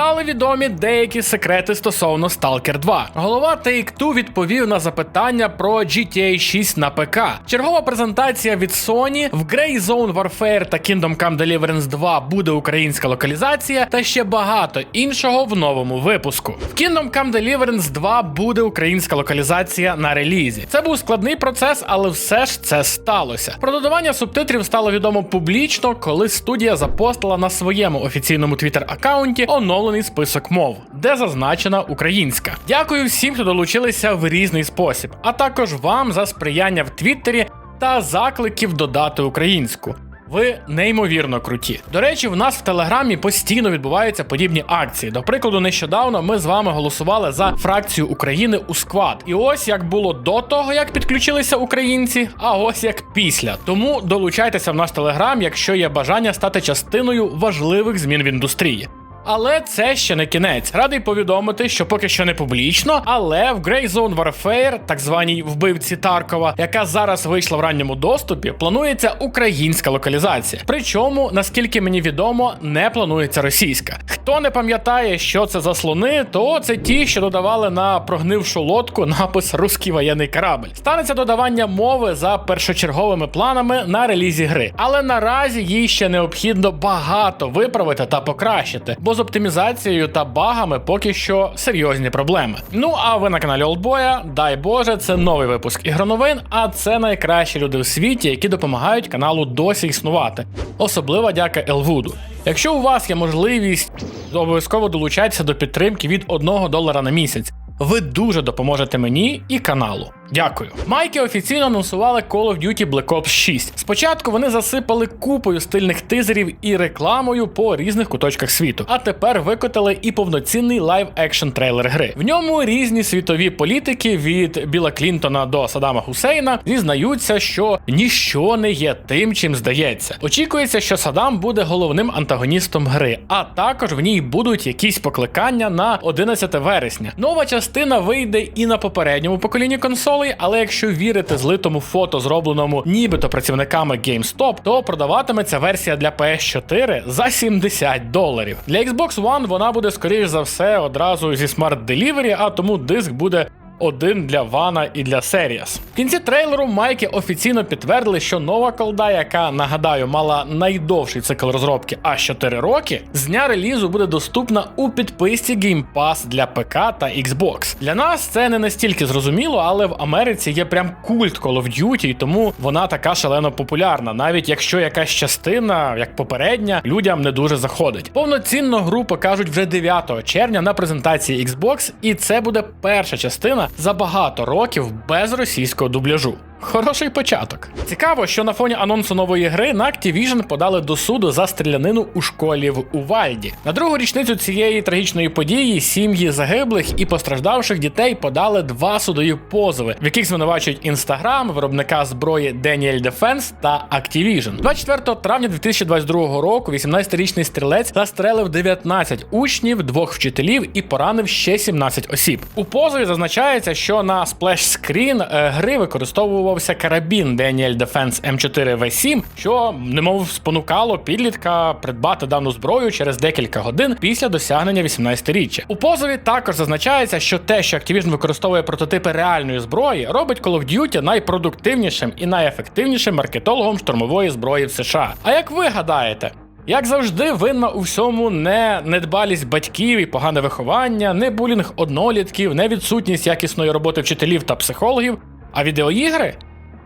стали відомі деякі секрети стосовно Stalker 2. Голова Take-Two відповів на запитання про GTA 6 на ПК. Чергова презентація від Sony в Grey Zone Warfare та Kingdom Come Deliverance 2 буде українська локалізація та ще багато іншого в новому випуску. В Kingdom Come Deliverance 2 буде українська локалізація на релізі. Це був складний процес, але все ж це сталося. Про додавання субтитрів стало відомо публічно, коли студія запостила на своєму офіційному твіттер-аккаунті оновлений список мов, де зазначена українська. Дякую всім, хто долучилися в різний спосіб, а також вам за сприяння в Твіттері та закликів додати українську. Ви неймовірно круті. До речі, в нас в телеграмі постійно відбуваються подібні акції. До прикладу, нещодавно ми з вами голосували за фракцію України у склад. І ось як було до того, як підключилися українці, а ось як після. Тому долучайтеся в наш телеграм, якщо є бажання стати частиною важливих змін в індустрії. Але це ще не кінець. Радий повідомити, що поки що не публічно, але в Grey Zone Warfare, так званій вбивці Таркова, яка зараз вийшла в ранньому доступі, планується українська локалізація. Причому, наскільки мені відомо, не планується російська. Хто не пам'ятає, що це за слони, то це ті, що додавали на прогнившу лодку напис Руський воєнний корабль. Станеться додавання мови за першочерговими планами на релізі гри, але наразі їй ще необхідно багато виправити та покращити, бо з оптимізацією та багами поки що серйозні проблеми. Ну а ви на каналі Олдбоя, дай Боже, це новий випуск ігроновин, а це найкращі люди в світі, які допомагають каналу досі існувати. Особлива дяка Елвуду. Якщо у вас є можливість, обов'язково долучайтеся до підтримки від 1 долара на місяць. Ви дуже допоможете мені і каналу. Дякую. Майки офіційно анонсували Call of Duty Black Ops 6. Спочатку вони засипали купою стильних тизерів і рекламою по різних куточках світу. А тепер викотали і повноцінний лайв екшн трейлер гри. В ньому різні світові політики від Біла Клінтона до Саддама Хусейна зізнаються, що ніщо не є тим, чим здається. Очікується, що Саддам буде головним антагоністом гри, а також в ній будуть якісь покликання на 11 вересня. Нова частина вийде і на попередньому поколінні консолей, але якщо вірити злитому фото, зробленому нібито працівниками GameStop, то продаватиметься версія для PS4 за 70 доларів. Для Xbox One вона буде скоріш за все одразу зі Smart Delivery, а тому диск буде один для Вана і для Series. В кінці трейлеру майки офіційно підтвердили, що нова колда, яка нагадаю, мала найдовший цикл розробки аж 4 роки, з дня релізу буде доступна у підписці Game Pass для ПК та Xbox. Для нас це не настільки зрозуміло, але в Америці є прям культ Call of Duty, і тому вона така шалено популярна, навіть якщо якась частина, як попередня, людям не дуже заходить. Повноцінно гру покажуть вже 9 червня на презентації Xbox, і це буде перша частина за багато років без російського дубляжу. Хороший початок. Цікаво, що на фоні анонсу нової гри на Activision подали до суду за стрілянину у школі в Увальді. На другу річницю цієї трагічної події сім'ї загиблих і постраждавших дітей подали два судові позови, в яких звинувачують Instagram, виробника зброї Daniel Defense та Activision. 24 травня 2022 року 18-річний стрілець застрелив 19 учнів, двох вчителів і поранив ще 17 осіб. У позові зазначається, що на сплеш-скрін е, гри використовував використовувався карабін Daniel Defense M4V7, що немов спонукало підлітка придбати дану зброю через декілька годин після досягнення 18-річчя. У позові також зазначається, що те, що Activision використовує прототипи реальної зброї, робить Call of Duty найпродуктивнішим і найефективнішим маркетологом штурмової зброї в США. А як ви гадаєте? Як завжди, винна у всьому не недбалість батьків і погане виховання, не булінг однолітків, не відсутність якісної роботи вчителів та психологів, а відеоігри?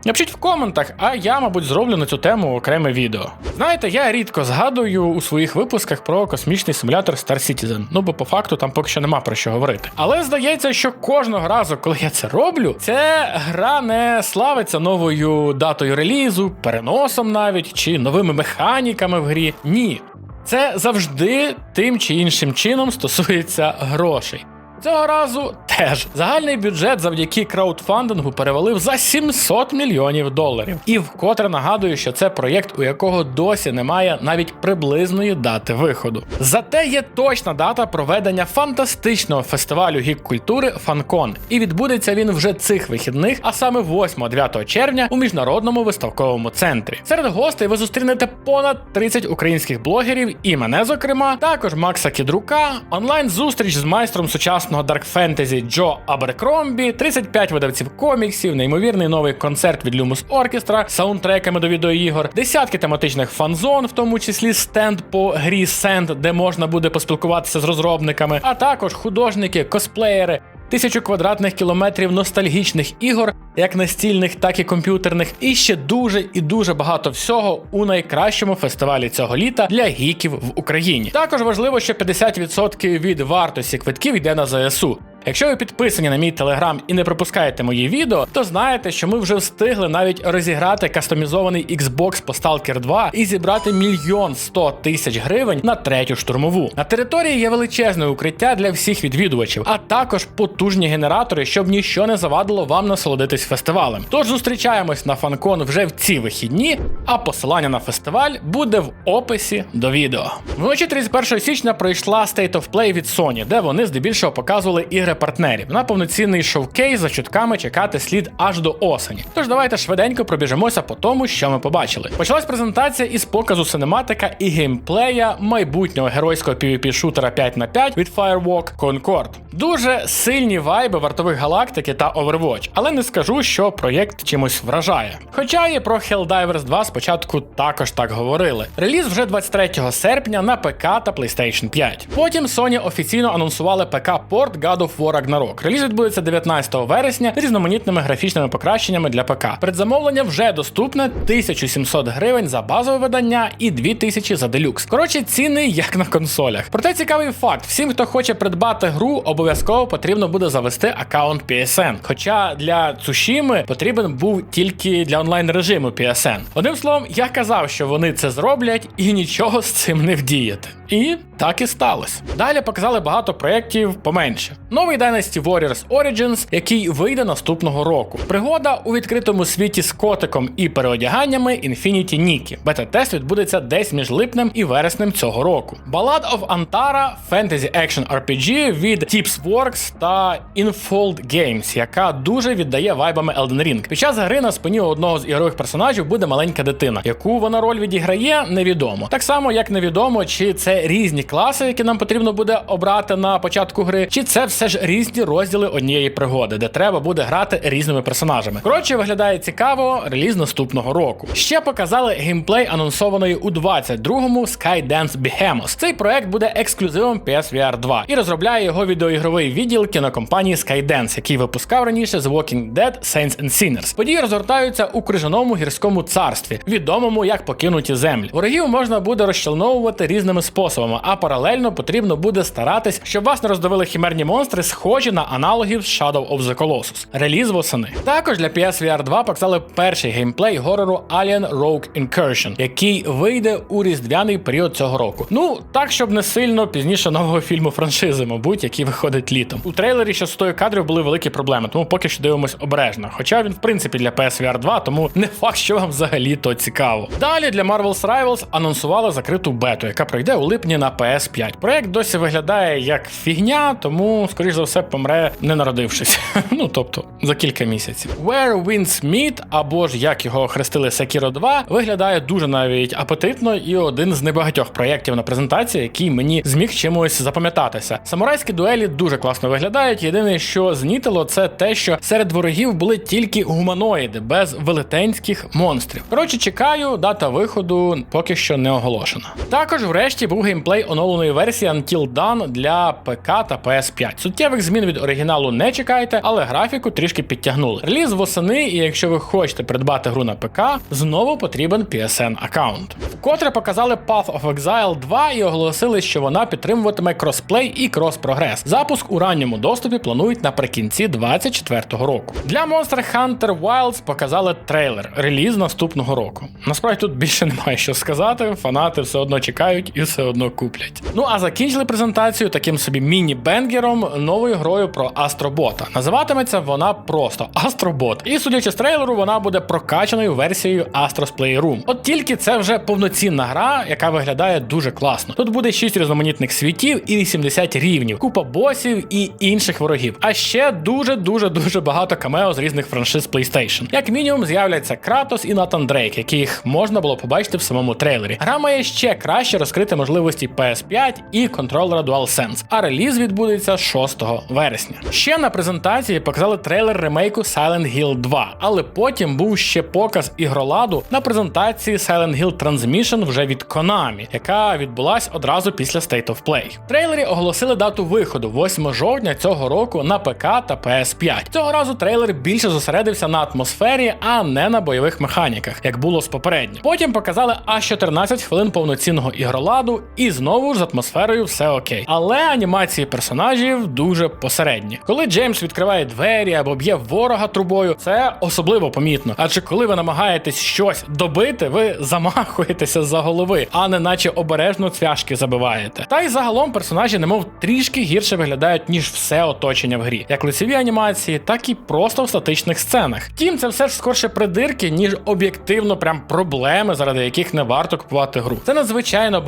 Напишіть в коментах, а я, мабуть, зроблю на цю тему окреме відео. Знаєте, я рідко згадую у своїх випусках про космічний симулятор Star Citizen, ну бо по факту там поки що нема про що говорити. Але здається, що кожного разу, коли я це роблю, ця гра не славиться новою датою релізу, переносом навіть чи новими механіками в грі. Ні. Це завжди тим чи іншим чином стосується грошей. Цього разу теж. Загальний бюджет завдяки краудфандингу перевалив за 700 мільйонів доларів. І вкотре нагадую, що це проєкт, у якого досі немає навіть приблизної дати виходу. Зате є точна дата проведення фантастичного фестивалю гік культури Фанкон, і відбудеться він вже цих вихідних, а саме 8-9 червня у міжнародному виставковому центрі. Серед гостей ви зустрінете понад 30 українських блогерів і мене, зокрема, також Макса Кідрука, онлайн-зустріч з майстром сучасного дарк фентезі Джо Аберкромбі, 35 видавців коміксів, неймовірний новий концерт від Люмус Оркестра, саундтреками до відеоігор, десятки тематичних фан-зон, в тому числі стенд по грі Сенд, де можна буде поспілкуватися з розробниками, а також художники, косплеєри. Тисячу квадратних кілометрів ностальгічних ігор, як настільних, так і комп'ютерних, і ще дуже і дуже багато всього у найкращому фестивалі цього літа для гіків в Україні. Також важливо, що 50% від вартості квитків йде на ЗСУ. Якщо ви підписані на мій телеграм і не пропускаєте мої відео, то знаєте, що ми вже встигли навіть розіграти кастомізований Xbox по Stalker 2 і зібрати мільйон сто тисяч гривень на третю штурмову. На території є величезне укриття для всіх відвідувачів, а також потужні генератори, щоб ніщо не завадило вам насолодитись фестивалем. Тож зустрічаємось на фанкон вже в ці вихідні, а посилання на фестиваль буде в описі до відео. Вночі 31 січня пройшла State of Play від Sony, де вони здебільшого показували ігри партнерів. На повноцінний шоукейс за чутками чекати слід аж до осені. Тож давайте швиденько пробіжимося по тому, що ми побачили. Почалась презентація із показу синематика і геймплея майбутнього геройського PvP шутера 5 на 5 від Firewalk Concord. Дуже сильні вайби вартових галактики та Overwatch, але не скажу, що проєкт чимось вражає. Хоча і про Helldivers 2 спочатку також так говорили. Реліз вже 23 серпня на ПК та PlayStation 5. Потім Sony офіційно анонсували ПК-порт God of War Ragnarok. Реліз відбудеться 19 вересня з різноманітними графічними покращеннями для ПК. Предзамовлення вже доступне 1700 гривень за базове видання і 2000 за делюкс. Коротше, ціни як на консолях. Проте цікавий факт: всім, хто хоче придбати гру, обов'язково потрібно буде завести аккаунт PSN. Хоча для Цушіми потрібен був тільки для онлайн режиму PSN. Одним словом, я казав, що вони це зроблять і нічого з цим не вдіяти. І так і сталося. Далі показали багато проєктів поменше. Новий Dynasty Warriors Origins, який вийде наступного року. Пригода у відкритому світі з котиком і переодяганнями Infinity Nikki. Бета-тест відбудеться десь між липнем і вереснем цього року. Ballad of Antara Fantasy Action RPG від Tips Works та Infold Games, яка дуже віддає вайбами Elden Ring. Під час гри на спині одного з ігрових персонажів буде маленька дитина. Яку вона роль відіграє, невідомо. Так само, як невідомо, чи це різні класи, які нам потрібно буде обрати на початку гри, чи це все ж різні розділи однієї пригоди, де треба буде грати різними персонажами. Коротше, виглядає цікаво, реліз наступного року. Ще показали геймплей анонсованої у 22-му Skydance Behemoth. Цей проект буде ексклюзивом PSVR 2 і розробляє його відеоігровий відділ кінокомпанії Skydance, який випускав раніше The Walking Dead Saints and Sinners. Події розгортаються у крижаному гірському царстві, відомому як покинуті землі. Ворогів можна буде розчленовувати різними способами, а паралельно потрібно буде старатись, щоб вас не роздавили хімерні монстри, схожі на аналогів Shadow of the Colossus. Реліз восени. Також для PSVR 2 показали перший геймплей горору Alien Rogue Incursion, який вийде у різдвяний період цього року. Ну так, щоб не сильно пізніше нового фільму франшизи, мабуть, який виходить літом. У трейлері ще з тою кадрів були великі проблеми, тому поки що дивимось обережно. Хоча він, в принципі, для PSVR 2, тому не факт, що вам взагалі то цікаво. Далі для Marvel's Rivals анонсували закриту бету, яка пройде у липні на PS5. Проект досі виглядає як фігня, тому, скоріш за все, помре не народившись. ну тобто за кілька місяців. Where Winds Meet, або ж як його хрестили Sekiro 2, виглядає дуже навіть апетитно і один з небагатьох проєктів на презентації, який мені зміг чимось запам'ятатися. Самурайські дуелі дуже класно виглядають. Єдине, що знітило, це те, що серед ворогів були тільки гуманоїди без велетенських монстрів. Коротше, чекаю, дата виходу поки що не оголошена. Також, врешті, був геймплей оновленої версії Until Dawn для ПК та PS5. Суттєвих змін від оригіналу не чекайте, але графіку трішки підтягнули. Реліз восени, і якщо ви хочете придбати гру на ПК, знову потрібен PSN аккаунт. Вкотре показали Path of Exile 2 і оголосили, що вона підтримуватиме кросплей і крос-прогрес. Запуск у ранньому доступі планують наприкінці 2024 року. Для Monster Hunter Wilds показали трейлер, реліз наступного року. Насправді тут більше немає що сказати. Фанати все одно чекають і все одно куплять. Ну а закінчили презентацію таким собі міні-бенгером новою грою про Астробота. Називатиметься вона просто Астробот. І судячи з трейлеру, вона буде прокачаною версією Astros Playroom. От тільки це вже повноцінна гра, яка виглядає дуже класно. Тут буде 6 різноманітних світів і 80 рівнів, купа босів і інших ворогів. А ще дуже дуже дуже багато камео з різних франшиз PlayStation. Як мінімум, з'являться Кратос і Натан Дрейк, яких можна було побачити в самому трейлері. Гра має ще краще розкрити можливості PS5 і контролера DualSense, а реліз відбудеться 6 вересня. Ще на презентації показали трейлер ремейку Silent Hill 2, але потім був ще показ ігроладу на презентації Silent Hill Transmission вже від Konami, яка відбулась одразу після State of Play. В трейлері оголосили дату виходу 8 жовтня цього року на ПК та PS5. Цього разу трейлер більше зосередився на атмосфері, а не на бойових механіках, як було з попередньо. Потім показали аж 14 хвилин повноцінного ігроладу, і знову з атмосферою все окей. Але анімації персонажів дуже посередні. Коли Джеймс відкриває двері або б'є ворога трубою, це особливо помітно. Адже коли ви намагаєтесь щось добити, ви замахуєтеся за голови, а не наче обережно цвяшки забиваєте. Та й загалом персонажі, немов трішки гірше виглядають, ніж все оточення в грі, як лицеві анімації, так і просто в статичних сценах. Втім, це все ж скорше придирки, ніж об'єктивно прям проблеми, заради яких не варто купувати гру. Це надзвичайно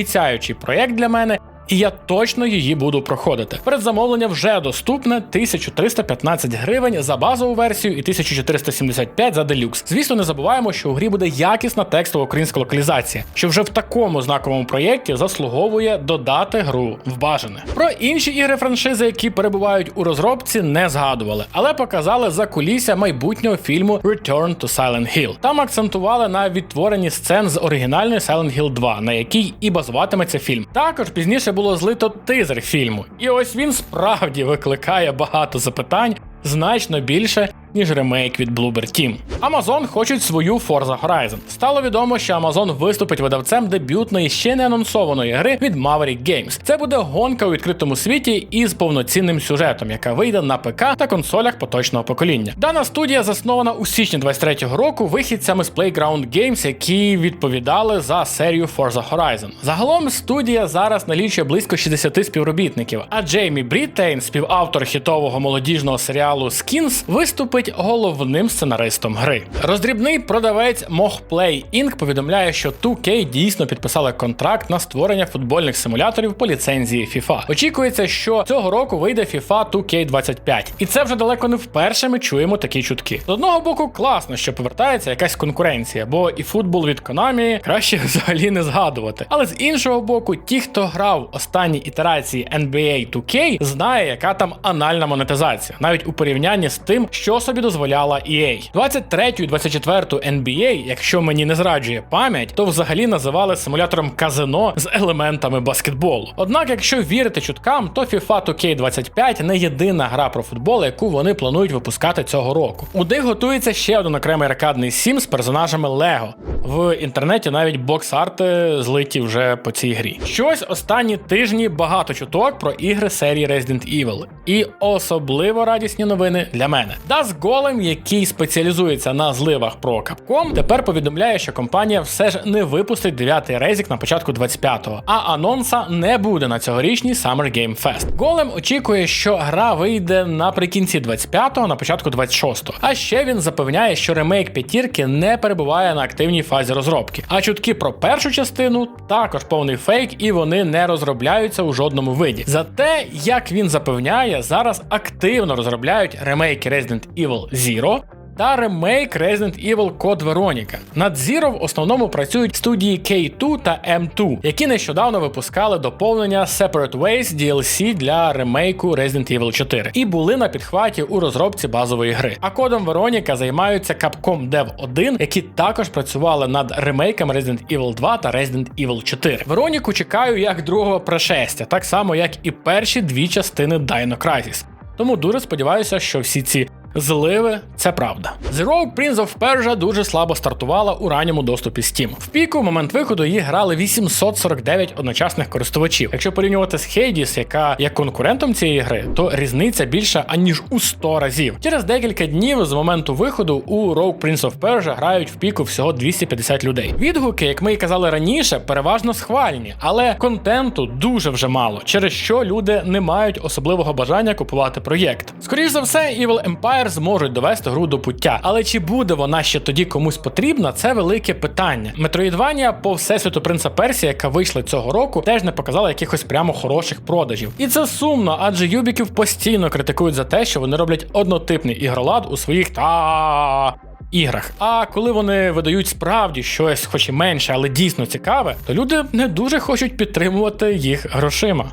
багатообіцяючий проєкт для мене. І я точно її буду проходити. Передзамовлення вже доступне 1315 гривень за базову версію і 1475 за делюкс. Звісно, не забуваємо, що у грі буде якісна текстова українська локалізація, що вже в такому знаковому проєкті заслуговує додати гру в бажане. Про інші ігри франшизи, які перебувають у розробці, не згадували, але показали за кулісся майбутнього фільму Return to Silent Hill. Там акцентували на відтворенні сцен з оригінальної Silent Hill 2, на якій і базуватиметься фільм. Також пізніше було злито тизер фільму, і ось він справді викликає багато запитань, значно більше. Ніж ремейк від Bloober Team. Amazon хочуть свою Forza Horizon. Стало відомо, що Amazon виступить видавцем дебютної ще не анонсованої гри від Maverick Games. Це буде гонка у відкритому світі із повноцінним сюжетом, яка вийде на ПК та консолях поточного покоління. Дана студія заснована у січні 23-го року вихідцями з Playground Games, які відповідали за серію Forza Horizon. Загалом студія зараз налічує близько 60 співробітників. А Джеймі Бріттейн, співавтор хітового молодіжного серіалу Skins, виступить головним сценаристом гри. Роздрібний продавець Mohplay Inc. повідомляє, що 2K дійсно підписали контракт на створення футбольних симуляторів по ліцензії FIFA. Очікується, що цього року вийде FIFA 2K25. І це вже далеко не вперше ми чуємо такі чутки. З одного боку, класно, що повертається якась конкуренція, бо і футбол від Konami краще взагалі не згадувати. Але з іншого боку, ті, хто грав останні ітерації NBA 2K, знає, яка там анальна монетизація, навіть у порівнянні з тим, що собі дозволяла EA. 23 і 24 NBA, якщо мені не зраджує пам'ять, то взагалі називали симулятором казино з елементами баскетболу. Однак, якщо вірити чуткам, то FIFA 2K25 не єдина гра про футбол, яку вони планують випускати цього року. У них готується ще один окремий аркадний сім з персонажами Лего. В інтернеті навіть бокс-арти злиті вже по цій грі. Щось останні тижні багато чуток про ігри серії Resident Evil. І особливо радісні новини для мене. Das Golem, який спеціалізується на зливах про Capcom, тепер повідомляє, що компанія все ж не випустить дев'ятий резік на початку 25-го, а анонса не буде на цьогорічній Summer Game Fest. Golem очікує, що гра вийде наприкінці 25-го, на початку 26-го. А ще він запевняє, що ремейк п'ятірки не перебуває на активній фазі розробки. А чутки про першу частину також повний фейк, і вони не розробляються у жодному виді. Зате, як він запевняє, зараз активно розробляють ремейки Resident Evil Zero, та ремейк Resident Evil Code Veronica. Над Zero в основному працюють студії K2 та M2, які нещодавно випускали доповнення Separate Ways DLC для ремейку Resident Evil 4 і були на підхваті у розробці базової гри. А кодом Veronica займаються Capcom Dev 1, які також працювали над ремейками Resident Evil 2 та Resident Evil 4. Вероніку чекаю як другого пришестя, так само як і перші дві частини Dino Crisis. Тому дуже сподіваюся, що всі ці Зливи це правда. Rogue Prince of Persia дуже слабо стартувала у ранньому доступі Steam. В піку в момент виходу її грали 849 одночасних користувачів. Якщо порівнювати з Hades, яка є конкурентом цієї гри, то різниця більша аніж у 100 разів. Через декілька днів з моменту виходу у Rogue Prince of Persia грають в піку всього 250 людей. Відгуки, як ми і казали раніше, переважно схвальні, але контенту дуже вже мало, через що люди не мають особливого бажання купувати проєкт. Скоріше за все, Evil Empire зможуть довести гру до пуття, але чи буде вона ще тоді комусь потрібна, це велике питання. Метроїдванія по всесвіту принца Персія, яка вийшла цього року, теж не показала якихось прямо хороших продажів. І це сумно, адже юбіків постійно критикують за те, що вони роблять однотипний ігролад у своїх та. Іграх. А коли вони видають справді щось, хоч і менше, але дійсно цікаве, то люди не дуже хочуть підтримувати їх грошима.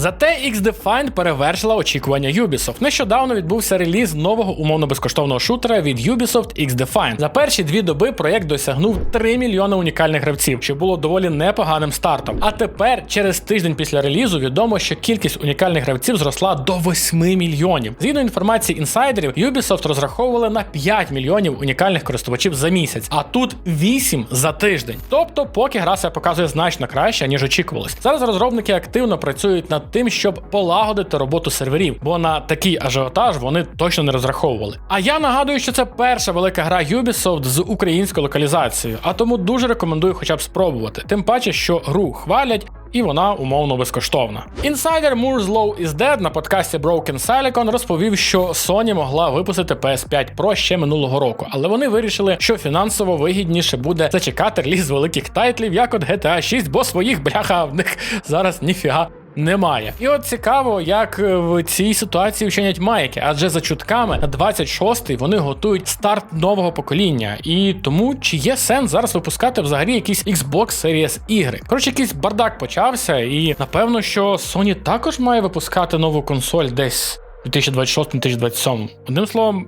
Зате X-Defined перевершила очікування Ubisoft. Нещодавно відбувся реліз нового умовно безкоштовного шутера від Ubisoft X-Defined. За перші дві доби проєкт досягнув 3 мільйони унікальних гравців, що було доволі непоганим стартом. А тепер, через тиждень після релізу, відомо, що кількість унікальних гравців зросла до 8 мільйонів. Згідно інформації інсайдерів, Ubisoft розраховували на 5 мільйонів унікальних користувачів за місяць, а тут 8 за тиждень. Тобто, поки гра себе показує значно краще, ніж очікувалось. Зараз розробники активно працюють над тим, щоб полагодити роботу серверів, бо на такий ажіотаж вони точно не розраховували. А я нагадую, що це перша велика гра Ubisoft з українською локалізацією, а тому дуже рекомендую хоча б спробувати. Тим паче, що гру хвалять. І вона умовно безкоштовна. Інсайдер Moore's Law is Dead на подкасті Broken Silicon розповів, що Sony могла випустити PS5 Pro ще минулого року, але вони вирішили, що фінансово вигідніше буде зачекати реліз великих тайтлів, як от GTA 6, бо своїх бляха в них зараз ніфіга немає. І от цікаво, як е, в цій ситуації вчинять майки, адже за чутками на 26-й вони готують старт нового покоління. І тому чи є сенс зараз випускати взагалі якісь Xbox Series ігри? Коротше, якийсь бардак почався, і напевно, що Sony також має випускати нову консоль десь. 2026-2027. Одним словом,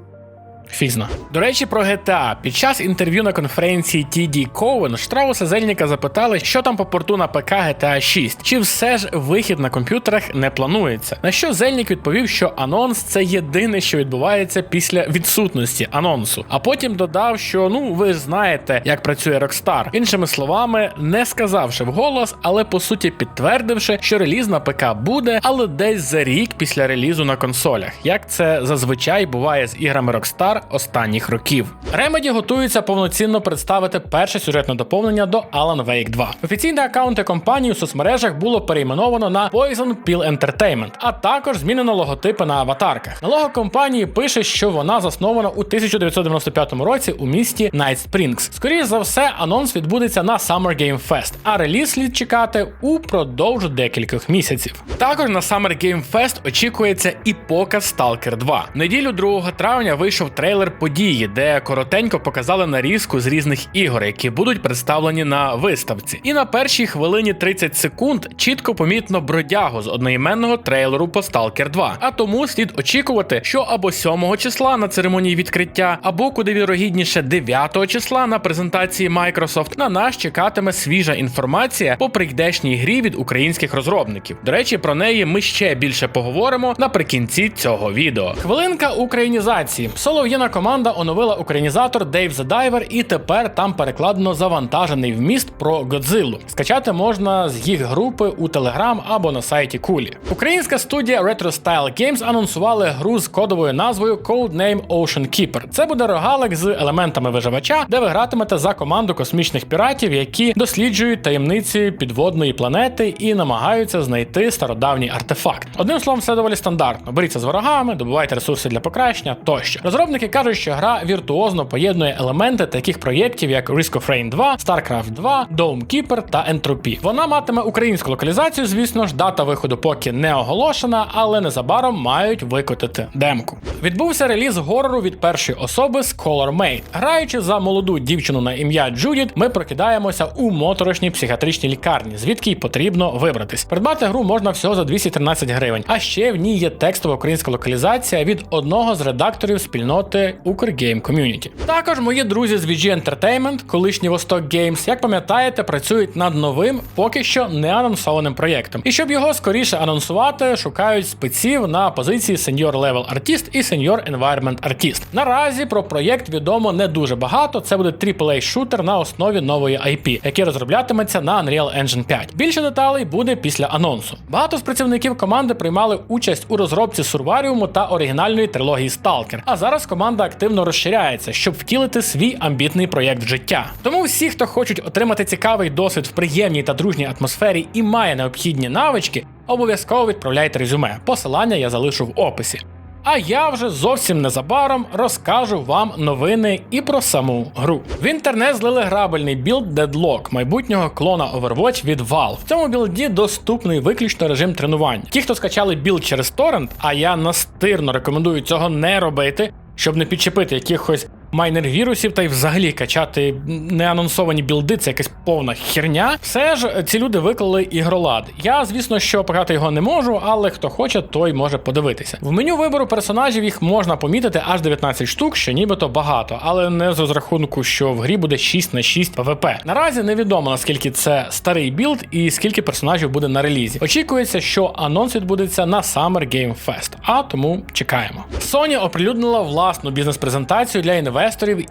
Фізна. До речі, про GTA. Під час інтерв'ю на конференції TD Cowen Штрауса Зельніка запитали, що там по порту на ПК GTA 6, чи все ж вихід на комп'ютерах не планується. На що Зельнік відповів, що анонс це єдине, що відбувається після відсутності анонсу. А потім додав, що ну ви ж знаєте, як працює Rockstar. Іншими словами, не сказавши вголос, але по суті підтвердивши, що реліз на ПК буде, але десь за рік після релізу на консолях, як це зазвичай буває з іграми Rockstar останніх років. Remedy готується повноцінно представити перше сюжетне доповнення до Alan Wake 2. Офіційні аккаунти компанії у соцмережах було перейменовано на Poison Pill Entertainment, а також змінено логотипи на аватарках. На лого компанії пише, що вона заснована у 1995 році у місті Night Springs. Скоріше за все, анонс відбудеться на Summer Game Fest, а реліз слід чекати упродовж декількох місяців. Також на Summer Game Fest очікується і показ Stalker 2. В неділю 2 травня вийшов трейлер події, де коротенько показали нарізку з різних ігор, які будуть представлені на виставці. І на першій хвилині 30 секунд чітко помітно бродягу з одноіменного трейлеру по Stalker 2. А тому слід очікувати, що або 7 числа на церемонії відкриття, або куди вірогідніше 9 числа на презентації Microsoft на нас чекатиме свіжа інформація по прийдешній грі від українських розробників. До речі, про неї ми ще більше поговоримо наприкінці цього відео. Хвилинка українізації. Солов'їна команда оновила українізатор Dave the Diver, і тепер там перекладено завантажений вміст про Годзиллу. Скачати можна з їх групи у Telegram або на сайті Кулі. Українська студія Retro Style Games анонсували гру з кодовою назвою Codename Ocean Keeper. Це буде рогалик з елементами виживача, де ви гратимете за команду космічних піратів, які досліджують таємниці підводної планети і намагаються знайти стародавній артефакт. Одним словом, все доволі стандартно. Беріться з ворогами, добувайте ресурси для покращення тощо. Розробники кажуть, що гра віртуозно поєднує елементи таких проєктів, як Risk of Rain 2, StarCraft 2, Dome Keeper та Entropy. Вона матиме українську локалізацію, звісно ж, дата виходу поки не оголошена, але незабаром мають викотити демку. Відбувся реліз горору від першої особи з Color Mate. Граючи за молоду дівчину на ім'я Джудіт, ми прокидаємося у моторошній психіатричній лікарні, звідки й потрібно вибратись. Придбати гру можна всього за 213 гривень. А ще в ній є текстова українська локалізація від одного з редакторів спільноти проти Укргейм Community. Також мої друзі з VG Entertainment, колишні Восток Games, як пам'ятаєте, працюють над новим, поки що не анонсованим проєктом. І щоб його скоріше анонсувати, шукають спеців на позиції Senior Level Artist і Senior Environment Artist. Наразі про проєкт відомо не дуже багато. Це буде aaa шутер на основі нової IP, який розроблятиметься на Unreal Engine 5. Більше деталей буде після анонсу. Багато з працівників команди приймали участь у розробці Сурваріуму та оригінальної трилогії Stalker. А зараз команда активно розширяється, щоб втілити свій амбітний проєкт в життя. Тому всі, хто хочуть отримати цікавий досвід в приємній та дружній атмосфері і має необхідні навички, обов'язково відправляйте резюме. Посилання я залишу в описі. А я вже зовсім незабаром розкажу вам новини і про саму гру. В інтернет злили грабельний білд Deadlock, майбутнього клона Overwatch від Valve. В цьому білді доступний виключно режим тренування. Ті, хто скачали білд через торрент, а я настирно рекомендую цього не робити, щоб не підчепити якихось майнер вірусів та й взагалі качати неанонсовані білди, це якась повна херня. Все ж ці люди виклали ігролад. Я, звісно, що пограти його не можу, але хто хоче, той може подивитися. В меню вибору персонажів їх можна помітити аж 19 штук, що нібито багато, але не з розрахунку, що в грі буде 6 на 6 ПВП. Наразі невідомо наскільки це старий білд і скільки персонажів буде на релізі. Очікується, що анонс відбудеться на Summer Game Fest, а тому чекаємо. Sony оприлюднила власну бізнес-презентацію для інвесторів,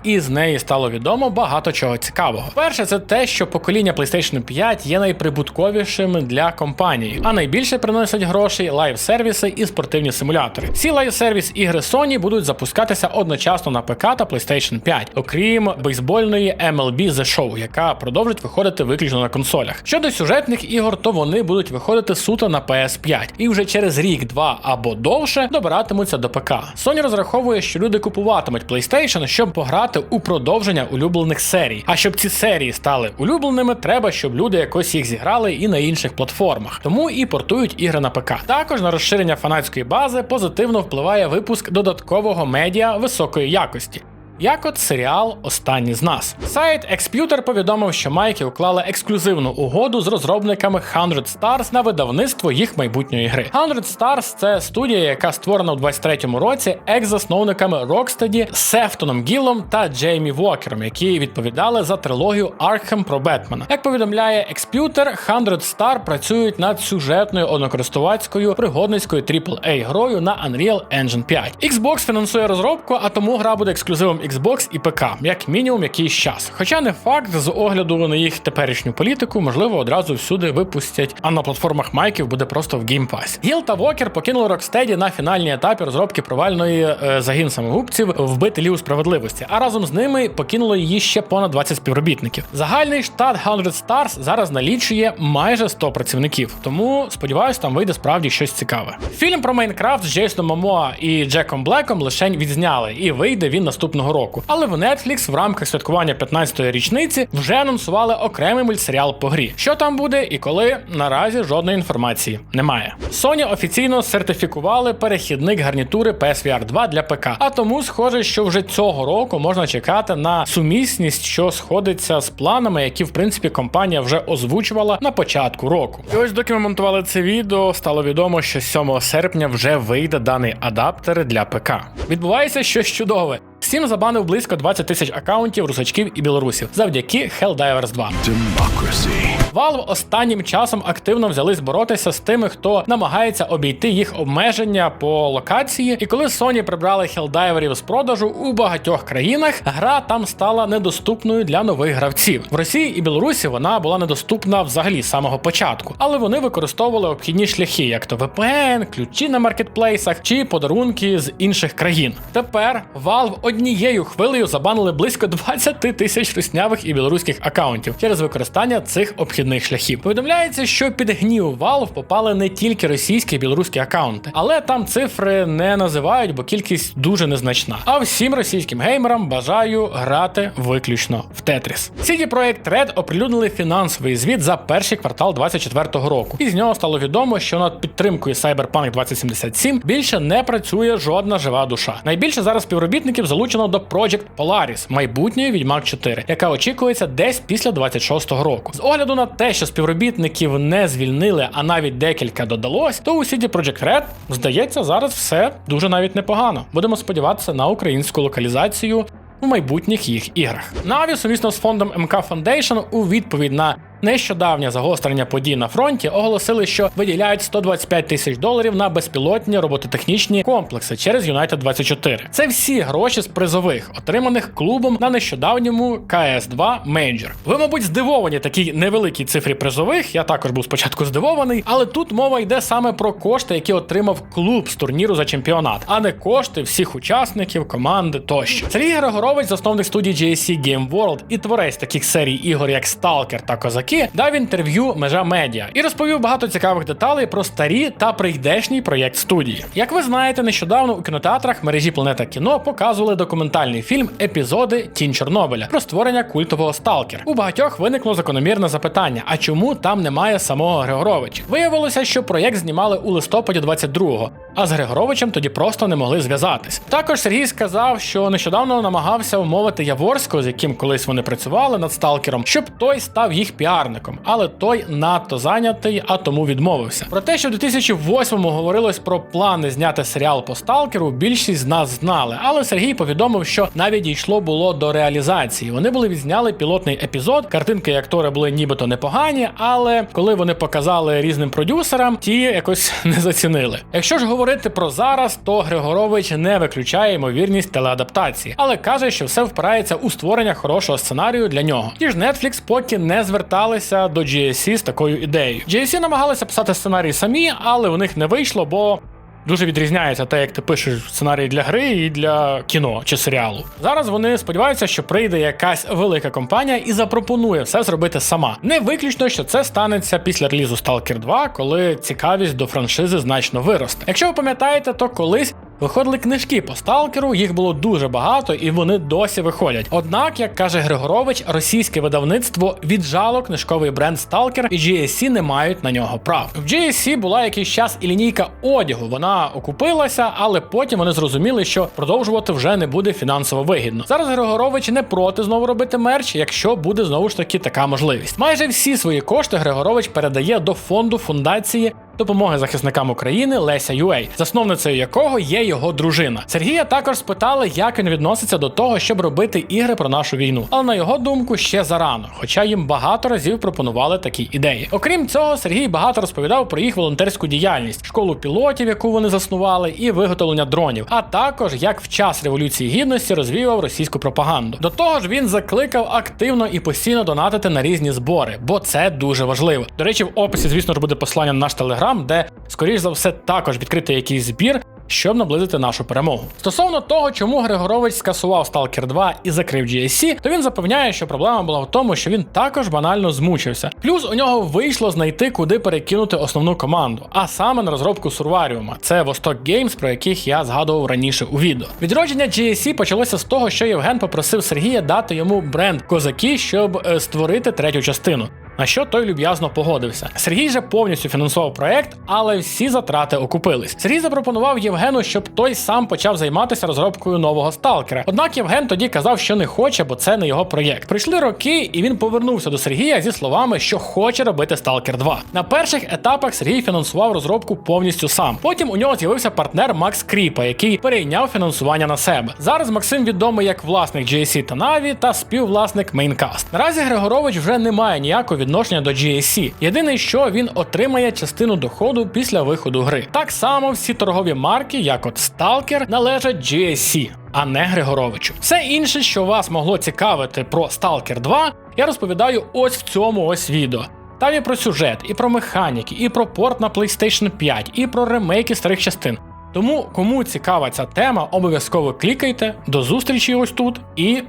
і з неї стало відомо багато чого цікавого. Перше, це те, що покоління PlayStation 5 є найприбутковішим для компанії, а найбільше приносять грошей лайв-сервіси і спортивні симулятори. Всі лайв-сервіс ігри Sony будуть запускатися одночасно на ПК та PlayStation 5, окрім бейсбольної MLB The Show, яка продовжить виходити виключно на консолях. Щодо сюжетних ігор, то вони будуть виходити суто на PS5, і вже через рік, два або довше добиратимуться до ПК. Sony розраховує, що люди купуватимуть PlayStation, щоб пограти у продовження улюблених серій. А щоб ці серії стали улюбленими, треба, щоб люди якось їх зіграли і на інших платформах. Тому і портують ігри на ПК. Також на розширення фанатської бази позитивно впливає випуск додаткового медіа високої якості. Як от серіал Останні з нас. Сайт Exputer повідомив, що майки уклали ексклюзивну угоду з розробниками 100 Stars на видавництво їх майбутньої гри. 100 Stars – це студія, яка створена у 23-му році екс-засновниками Rocksteady Сефтоном Гілом та Джеймі Вокером, які відповідали за трилогію Arkham про Бетмена. Як повідомляє Exputer, 100 Star працюють над сюжетною однокористувацькою пригодницькою AAA грою на Unreal Engine 5. Xbox фінансує розробку, а тому гра буде ексклюзивом Xbox і ПК, як мінімум якийсь час. Хоча не факт, з огляду на їх теперішню політику, можливо, одразу всюди випустять, а на платформах майків буде просто в Pass. Гіл та Вокер покинули Rocksteady на фінальній етапі розробки провальної е, загін самогубців вбити справедливості, а разом з ними покинуло її ще понад 20 співробітників. Загальний штат 100 Stars зараз налічує майже 100 працівників, тому сподіваюсь, там вийде справді щось цікаве. Фільм про Майнкрафт з Джейсоном Момоа і Джеком Блеком лишень відзняли, і вийде він наступного року. Але в Netflix в рамках святкування 15-ї річниці вже анонсували окремий мультсеріал по грі. Що там буде і коли наразі жодної інформації немає. Sony офіційно сертифікували перехідник гарнітури PSVR 2 для ПК, а тому схоже, що вже цього року можна чекати на сумісність, що сходиться з планами, які в принципі компанія вже озвучувала на початку року. І ось доки ми монтували це відео, стало відомо, що 7 серпня вже вийде даний адаптер для ПК. Відбувається щось чудове. Steam забанив близько 20 тисяч акаунтів русачків і білорусів завдяки Helldivers 2. Democracy. Valve останнім часом активно взялись боротися з тими, хто намагається обійти їх обмеження по локації. І коли Sony прибрали Helldiverів з продажу у багатьох країнах, гра там стала недоступною для нових гравців. В Росії і Білорусі вона була недоступна взагалі з самого початку, але вони використовували обхідні шляхи, як то VPN, ключі на маркетплейсах чи подарунки з інших країн. Тепер Valve однією хвилею забанили близько 20 тисяч руснявих і білоруських акаунтів через використання цих обхідних шляхів. Повідомляється, що під гнів Valve попали не тільки російські і білоруські акаунти, але там цифри не називають, бо кількість дуже незначна. А всім російським геймерам бажаю грати виключно в Тетріс. CD Projekt Red оприлюднили фінансовий звіт за перший квартал 2024 року, і з нього стало відомо, що над підтримкою Cyberpunk 2077 більше не працює жодна жива душа. Найбільше зараз співробітників залучено залучено до Project Polaris, майбутньої Відьмак 4, яка очікується десь після 26-го року. З огляду на те, що співробітників не звільнили, а навіть декілька додалось, то у CD Projekt Red, здається, зараз все дуже навіть непогано. Будемо сподіватися на українську локалізацію. У майбутніх їх іграх Наві сумісно з фондом МК Foundation у відповідь на нещодавнє загострення подій на фронті оголосили, що виділяють 125 тисяч доларів на безпілотні робототехнічні комплекси через United 24. Це всі гроші з призових, отриманих клубом на нещодавньому КС2 Мейджор. Ви, мабуть, здивовані такій невеликій цифрі призових. Я також був спочатку здивований, але тут мова йде саме про кошти, які отримав клуб з турніру за чемпіонат, а не кошти всіх учасників, команди тощо. Сергій Григорович, засновник студії GSC Game World і творець таких серій ігор, як Stalker та Козаки, дав інтерв'ю межа медіа і розповів багато цікавих деталей про старі та прийдешній проєкт студії. Як ви знаєте, нещодавно у кінотеатрах мережі Планета кіно показували документальний фільм Епізоди Тінь Чорнобиля про створення культового сталкера. У багатьох виникло закономірне запитання: а чому там немає самого Григоровича? Виявилося, що проєкт знімали у листопаді 22-го, а з Григоровичем тоді просто не могли зв'язатись. Також Сергій сказав, що нещодавно намагався умовити Яворського, з яким колись вони працювали над сталкером, щоб той став їх піарником, але той надто зайнятий, а тому відмовився. Про те, що в 2008-му говорилось про плани зняти серіал по сталкеру, більшість з нас знали. Але Сергій повідомив, що навіть дійшло було до реалізації. Вони були відзняли пілотний епізод. Картинки і актори були нібито непогані, але коли вони показали різним продюсерам, ті якось не зацінили. Якщо ж говорити про зараз, то Григорович не виключає ймовірність телеадаптації, але каже, що все впирається у створення хорошого сценарію для нього. Ті ж Netflix поки не зверталися до GSC з такою ідеєю. GSC намагалися писати сценарій самі, але у них не вийшло, бо Дуже відрізняється те, як ти пишеш сценарій для гри і для кіно чи серіалу. Зараз вони сподіваються, що прийде якась велика компанія і запропонує все зробити сама. Не виключно, що це станеться після релізу Stalker 2, коли цікавість до франшизи значно виросте. Якщо ви пам'ятаєте, то колись. Виходили книжки по сталкеру, їх було дуже багато, і вони досі виходять. Однак, як каже Григорович, російське видавництво віджало книжковий бренд Stalker, і GSC не мають на нього прав. В GSC була якийсь час і лінійка одягу. Вона окупилася, але потім вони зрозуміли, що продовжувати вже не буде фінансово вигідно. Зараз Григорович не проти знову робити мерч, якщо буде знову ж таки така можливість. Майже всі свої кошти Григорович передає до фонду фундації допомоги захисникам України Леся Юей, засновницею якого є його дружина. Сергія також спитали, як він відноситься до того, щоб робити ігри про нашу війну. Але на його думку ще зарано, хоча їм багато разів пропонували такі ідеї. Окрім цього, Сергій багато розповідав про їх волонтерську діяльність, школу пілотів, яку вони заснували, і виготовлення дронів, а також як в час революції гідності розвівав російську пропаганду. До того ж, він закликав активно і постійно донатити на різні збори, бо це дуже важливо. До речі, в описі, звісно ж, буде послання на наш телеграм, де скоріш за все також відкритий якийсь збір. Щоб наблизити нашу перемогу стосовно того, чому Григорович скасував Stalker 2 і закрив GSC, то він запевняє, що проблема була в тому, що він також банально змучився. Плюс у нього вийшло знайти, куди перекинути основну команду, а саме на розробку Сурваріума. Це Vostok Games, про яких я згадував раніше у відео. Відродження GSC почалося з того, що Євген попросив Сергія дати йому бренд козаки, щоб е, створити третю частину на що той люб'язно погодився. Сергій же повністю фінансував проект, але всі затрати окупились. Сергій запропонував Євгену, щоб той сам почав займатися розробкою нового сталкера. Однак Євген тоді казав, що не хоче, бо це не його проєкт. Прийшли роки, і він повернувся до Сергія зі словами, що хоче робити Сталкер 2. На перших етапах Сергій фінансував розробку повністю сам. Потім у нього з'явився партнер Макс Кріпа, який перейняв фінансування на себе. Зараз Максим відомий як власник GSC та Na'Vi та співвласник Maincast. Наразі Григорович вже не має ніякого відношення до GSC. Єдине, що він отримає частину доходу після виходу гри. Так само всі торгові марки, як от Stalker, належать GSC. А не Григоровичу. Все інше, що вас могло цікавити про Stalker 2, я розповідаю ось в цьому ось відео. Там і про сюжет, і про механіки, і про порт на PlayStation 5, і про ремейки старих частин. Тому, кому цікава ця тема, обов'язково клікайте. До зустрічі ось тут і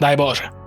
дай Боже!